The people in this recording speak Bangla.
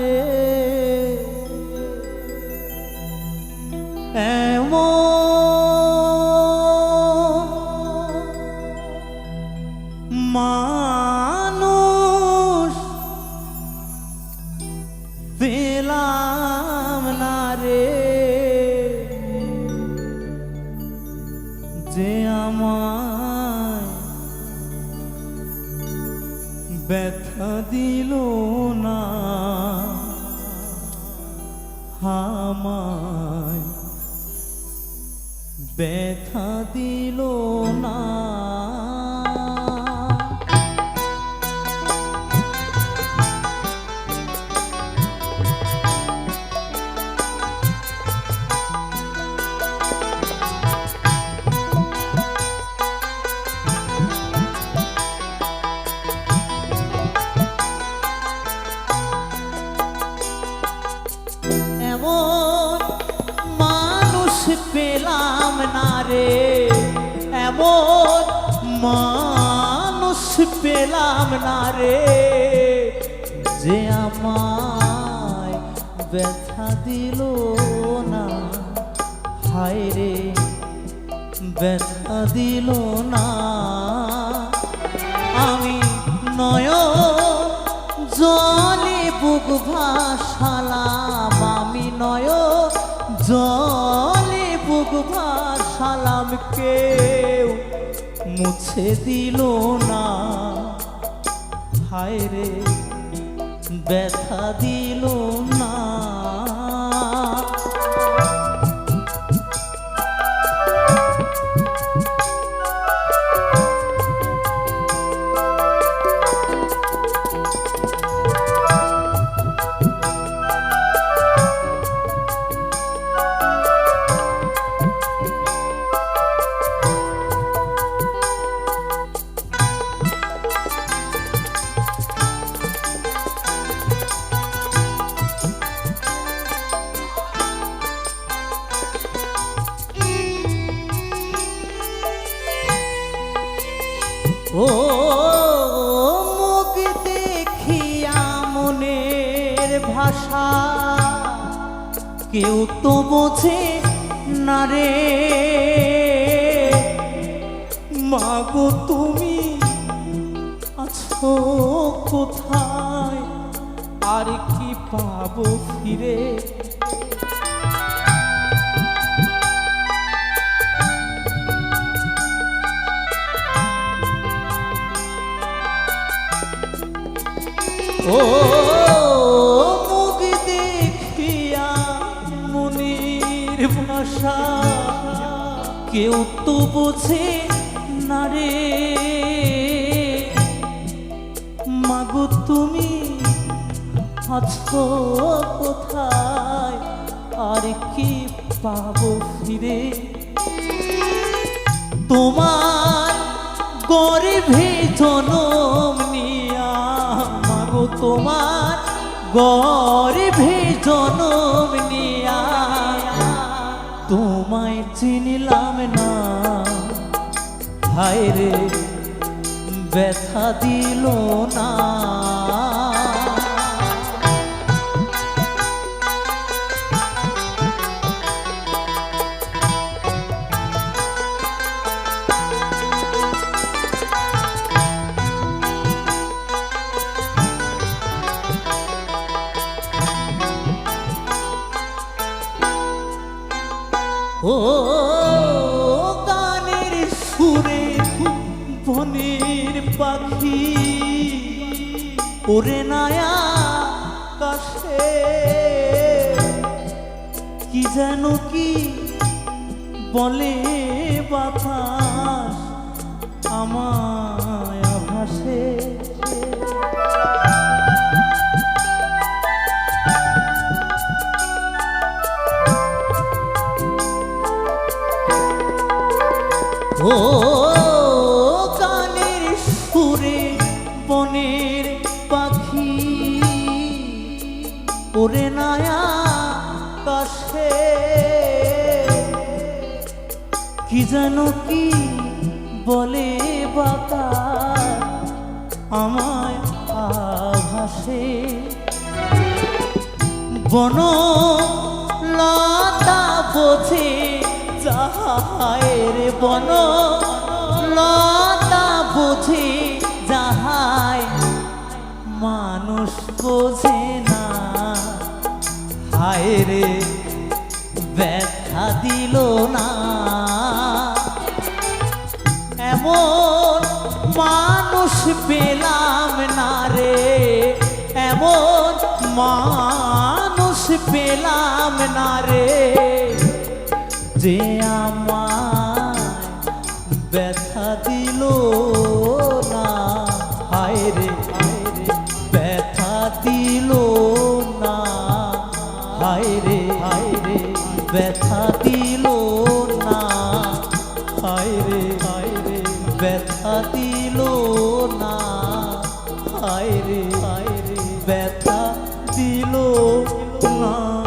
রে ব্যথা দিল না। হামায় ব্যথা দিল না। পেলাম না রে। এমন মানুষ পেলাম না রে। যে আমায় ব্যথা দিল না। হায় রে, ব্যথা দিল না। আমি নয় জলে বুক ভাসালাম। আমি নয় জলে বুক সালাম কেউ মুছে দিল না। হায় রে ব্যথা দিল না। ভাষা। কেউ তো বোঝে না রে। মাগো, তুমি আছো কোথায়? আর কি পাবো ফিরে? ও কেউ তো বোঝে না রে। মাগো, তুমি আছো কোথায়? আর কি পাবো ফিরে? তোমার গর্ভে জনম নিয়া, মাগো, তোমার গর্ভে জনম নিয়া। তোমায় চিনিলাম না। হায় রে ব্যথা দিল না। ও গানের সুরে বনের পাখি ওরে নায়া কাশে কি যেন কি বলে বাতাস আমায় কি যেন কি বলে বাতা আমায় আভাসে। বন লতা বোঝে যাহায় বন লতা বোঝে যাহায় মানুষ বোঝে না। হায় রে, ব্যথা দিল না। পেলাম না রে। এমন মানুষ পেলাম না রে। যে আমায় ব্যথা দিল না, হায় রে রে, ব্যথা দিল না, হায় রে রে, ব্যথা দিল না। হায় রে ব্যথা দিল না।